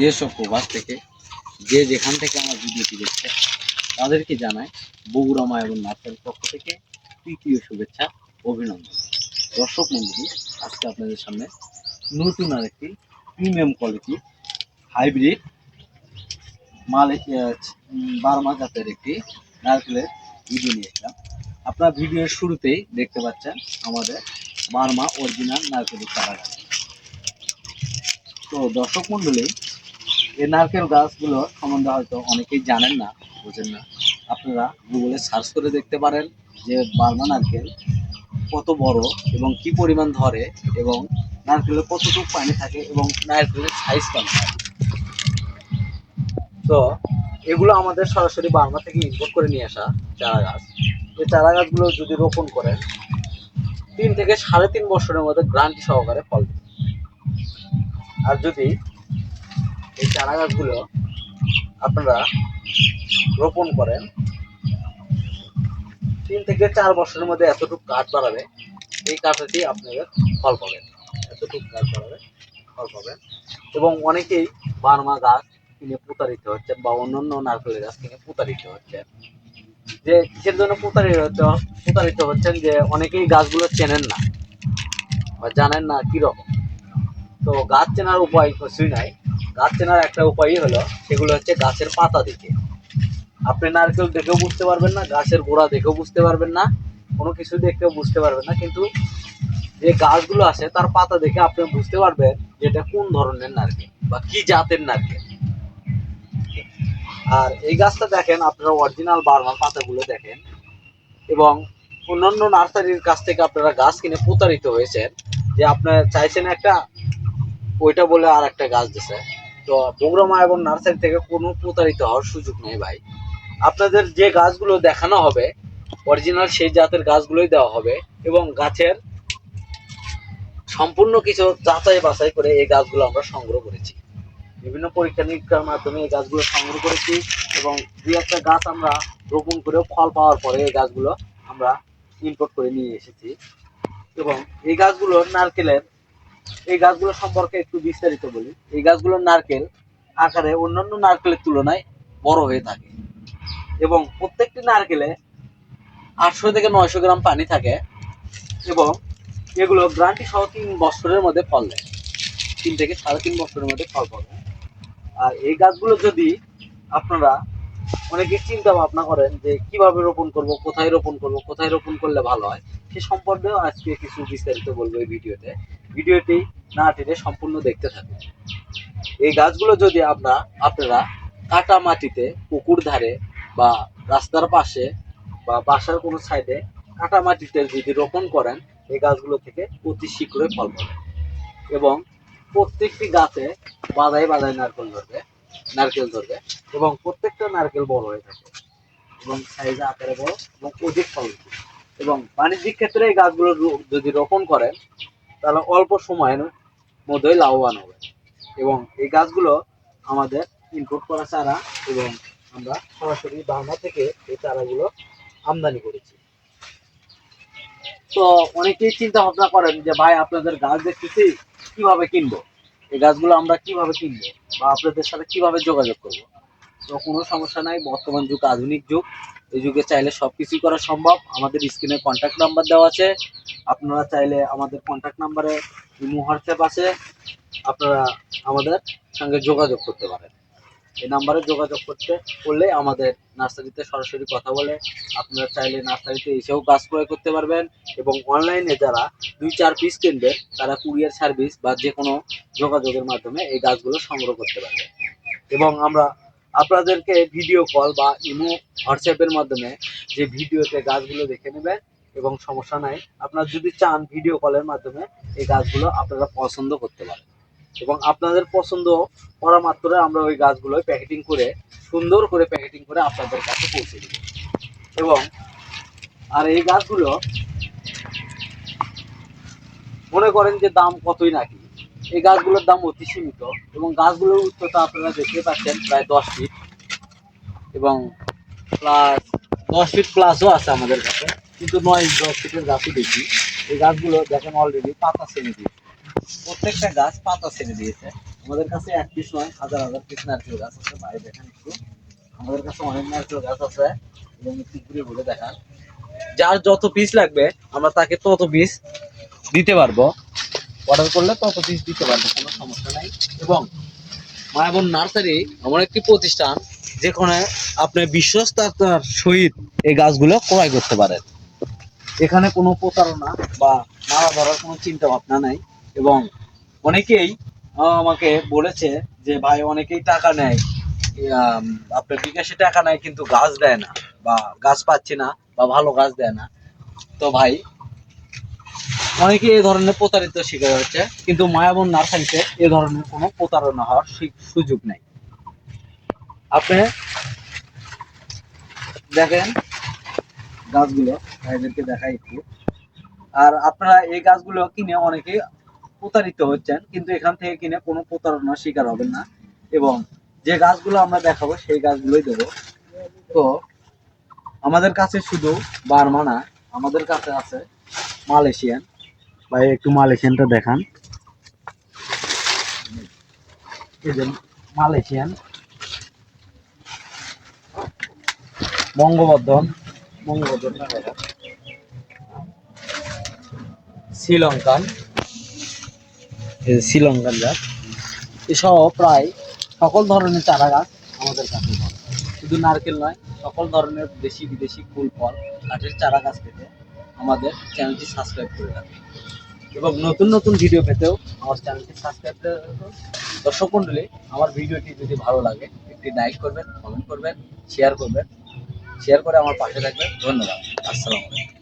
দেশ ও প্রবাস থেকে যে যেখান থেকে আমার ভিডিওটি দেখছে, তাদেরকে জানাই বগুড়া এবং নার্সের পক্ষ থেকে তৃতীয় শুভেচ্ছা, অভিনন্দন। দর্শক মন্ডলী, আজকে আপনাদের সামনে নতুন আর একটি প্রিমিয়াম কোয়ালিটি হাইব্রিড মাল বারমা জাতের একটি নারকেলের ভিডিও নিয়ে এসলাম আপনার ভিডিওর শুরুতেই দেখতে পাচ্ছেন আমাদের বার্মা অরিজিনাল নারকেলের চারা গাছ। তো দর্শক মণ্ডলী এই নারকেল গাছগুলো সম্বন্ধে হয়তো অনেকেই জানেন না, বোঝেন না। আপনারা গুগলে সার্চ করে দেখতে পারেন যে বার্মা নারকেল কত বড় এবং কি পরিমাণ ধরে এবং নারকেলে কতটুকু পানি থাকে এবং নারকেলের সাইজ কেমন হয়। তো এগুলো আমাদের সরাসরি বার্মা থেকে ইম্পোর্ট করে নিয়ে আসা চারা গাছ। এই চারা গাছগুলো যদি রোপণ করেন, তিন থেকে সাড়ে তিন বছরের মধ্যে গ্রান্ট সহকারে ফল। আর যদি এই চারা গাছগুলো আপনারা রোপণ করেন। তিন থেকে চার বছরের মধ্যে এতটুকু কাঠ বাড়াবে, এই কাঠেতেই আপনাদের ফল পাবেন। এতটুকু কাঠ বাড়াবে, ফল পাবেন। এবং অনেকেই বার্মা গাছ কিনে প্রতারিত হচ্ছেন বা অন্যান্য নারকেলের গাছ কিনে প্রতারিত হচ্ছেন। যে কিসের জন্য প্রতারিত প্রতারিত হচ্ছেন যে অনেকেই গাছগুলো চেনেন না বা জানেন না কীরকম। তো গাছ চেনার উপায় কিছুই নাই। গাছ চেনার একটা উপায়ই হলো, সেগুলো হচ্ছে গাছের পাতা দেখে আপনি নারকেল দেখেও বুঝতে পারবেন না, গাছের গোড়া দেখেও বুঝতে পারবেন না, কোনো কিছু দেখেও বুঝতে পারবেন না, কিন্তু যে গাছগুলো আছে, তার পাতা দেখে আপনি বুঝতে পারবেন যে এটা কোন ধরনের নারকেল বা কি জাতের নারকেল। আর এই গাছটা দেখেন, আপনারা অরিজিনাল বার্মার পাতাগুলো দেখেন, এবং অন্যান্য নার্সারির কাছ থেকে আপনারা গাছ কিনে প্রতারিত হয়েছেন, যে আপনারা চাইছেন একটা, ওইটা বলে আর একটা গাছ দিছে। তো বগুড়ামা এবং নার্সারি থেকে কোনো প্রতারিত হওয়ার সুযোগ নেই ভাই। আপনাদের যে গাছগুলো দেখানো হবে অরিজিনাল সেই জাতের গাছগুলোই দেওয়া হবে এবং গাছের সম্পূর্ণ কিছু যাচাই বাছাই করে এই গাছগুলো আমরা সংগ্রহ করেছি। বিভিন্ন পরীক্ষা নিরীক্ষার মাধ্যমে এই গাছগুলো সংগ্রহ করেছি এবং দু একটা গাছ আমরা রোপণ করে ফল পাওয়ার পরে এই গাছগুলো আমরা ইম্পোর্ট করে নিয়ে এসেছি। এবং এই গাছগুলো নারকেলের এই গাছগুলো সম্পর্কে একটু বিস্তারিত বলি। এই গাছগুলো নারকেল আকারে অন্যান্য নারকেলের তুলনায় বড় হয়ে থাকে এবং প্রত্যেকটি নারকেলে আটশো থেকে নয়শো গ্রাম পানি থাকে এবং এগুলো গ্রান্টি সহ তিন বছরের মধ্যে ফল দেয়। তিন থেকে সাড়ে তিন বছরের মধ্যে ফল পাবে আর এই গাছগুলো যদি আপনারা অনেকে চিন্তা ভাবনা করেন যে কীভাবে রোপণ করব, কোথায় রোপণ করব, কোথায় রোপণ করলে ভালো হয়, সে সম্পর্কেও আজকে কিছু বিস্তারিত বলব এই ভিডিওতে। ভিডিওটি না টেনে সম্পূর্ণ দেখতে থাকুন। এই গাছগুলো যদি আমরা, আপনারা কাটা মাটিতে, পুকুর ধারে বা রাস্তার পাশে বা বাসার কোনো সাইডে কাটা মাটিতে যদি রোপণ করেন, এই গাছগুলো থেকে অতি শীঘ্রই ফল পাবেন। এবং প্রত্যেকটি গাছে বাদায় বাদায় নারকেল ধরবে নারকেল ধরবে এবং প্রত্যেকটা নারকেল বড় হয়ে থাকে এবং সাইজে আকারে বড় এবং অধিক ফল এবং বাণিজ্যিক ক্ষেত্রে এই গাছগুলো যদি রোপণ করেন তাহলে অল্প সময়ের মধ্যেই লাভবান হবে। এবং এই গাছগুলো আমাদের ইনপুট করা চারা এবং আমরা সরাসরি বাংলা থেকে এই চারাগুলো আমদানি করেছি। তো অনেকেই চিন্তা ভাবনা করেন যে, ভাই, আপনাদের গাছ দেখতেছি, কীভাবে কিনবো? এই গাছগুলো আমরা কীভাবে কিনবো? বা আপনাদের সাথে কীভাবে যোগাযোগ করব? তো কোনো সমস্যা নাই, বর্তমান যুগ, আধুনিক যুগ। এই যুগে চাইলে সব কিছুই করা সম্ভব। আমাদের স্ক্রিনে কন্ট্যাক্ট নাম্বার দেওয়া আছে। আপনারা চাইলে আমাদের কন্ট্যাক্ট নাম্বারে ইমো হোয়াটসঅ্যাপ আছে। আপনারা আমাদের সঙ্গে যোগাযোগ করতে পারেন। এই নাম্বারে যোগাযোগ করতে, করলে আমাদের নার্সারিতে সরাসরি কথা বলে। আপনারা চাইলে নার্সারিতে এসেও গাছ ক্রয় করতে পারবেন এবং অনলাইনে যারা দুই চার পিস কিনবেন তারা কুরিয়ার সার্ভিস বা যে কোনো যোগাযোগের মাধ্যমে এই গাছগুলো সংগ্রহ করতে পারবে। এবং আমরা আপনাদেরকে ভিডিও কল বা ইমো হোয়াটসঅ্যাপের মাধ্যমে যে ভিডিওতে গাছগুলো দেখে নেবেন এবং সমস্যা নাই, আপনারা যদি চান ভিডিও কলের মাধ্যমে এই গাছগুলো আপনারা পছন্দ করতে পারেন। এবং আপনাদের পছন্দ করা মাত্রই আমরা ওই গাছগুলো প্যাকেটিং করে, সুন্দর করে প্যাকেটিং করে আপনাদের কাছে পৌঁছে দেব। এবং আর এই গাছগুলো মনে করেন যে দাম কতই নাকি এই গাছগুলোর দাম অতি সীমিত এবং গাছগুলোর উচ্চতা আপনারা দেখতে পাচ্ছেন প্রায় দশ ফিট এবং প্লাস দশ ফিট প্লাসও আছে আমাদের কাছে, কিন্তু নয় দশ ফিটের গাছই বেশি। এই গাছগুলো দেখেন অলরেডি পাতা ছেড়ে দিয়েছে। প্রত্যেকটা গাছ পাতা ছেড়ে দিয়েছে। আমাদের কাছে এক পিস নয়, হাজার হাজার পিস নারকেল গাছ আছে। বাইরে দেখেন একটু। আমাদের কাছে অনেক নারকেল গাছ আছে। এবং একটু ঘুরে ঘুরে দেখান। যার যত পিস লাগবে, আমরা তাকে তত পিস দিতে পারব। অর্ডার করলে তত পিস দিতে পারব, কোনো সমস্যা নাই। এবং মায়াবন নার্সারি এমন একটি প্রতিষ্ঠান যেখানে আপনি বিশ্বস্ততার সহিত এই গাছগুলো ক্রয় করতে পারেন। এখানে কোনো প্রতারণা বা মারা ধরার কোনো চিন্তা ভাবনা নাই এবং অনেকেই আমাকে বলেছে যে, ভাই, অনেকেই টাকা নেয়। আপনার বিকাশে টাকা নেয় কিন্তু গাছ দেয় না বা গাছ পাচ্ছে না বা ভালো গাছ দেয় না। তো ভাই অনেকে এই ধরনের প্রতারিত শিকার হচ্ছে কিন্তু মায়াবন নার্সারিতে এ ধরনের কোনো প্রতারণা হওয়ার সুযোগ নেই। আপনি দেখেন গাছগুলো, ভাইদেরকে দেখাই একটু। আর আপনারা এই গাছগুলো কিনে অনেকে প্রতারিত হচ্ছেন, কিন্তু এখান থেকে কিনে কোনো প্রতারণার শিকার হবেন না। এবং যে গাছগুলো আমরা দেখাবো, সেই গাছগুলোই দেবো। তো আমাদের কাছে শুধু বার্মা না আমাদের কাছে আছে মালয়েশিয়ান। ভাই, একটু মালয়েশিয়ানটা দেখান। মালয়েশিয়ান। বঙ্গবর্ধন বঙ্গবর্ধনটা দেখান শ্রীলঙ্কান। শ্রীলঙ্কান গাছ এসব প্রায় সকল ধরনের চারা গাছ আমাদের কাছে শুধু নারকেল নয়, সকল ধরনের দেশি বিদেশি ফুল, ফল কাঠের চারা গাছ পেতে আমাদের চ্যানেলটি সাবস্ক্রাইব করে রাখবেন এবং নতুন নতুন ভিডিও পেতেও আমার চ্যানেলটি সাবস্ক্রাইব করে দর্শক মণ্ডলী আমার ভিডিওটি যদি ভালো লাগে, একটি লাইক করবেন কমেন্ট করবেন শেয়ার করবেন। শেয়ার করে আমার পাশে থাকবেন। ধন্যবাদ। আসসালামু আলাইকুম।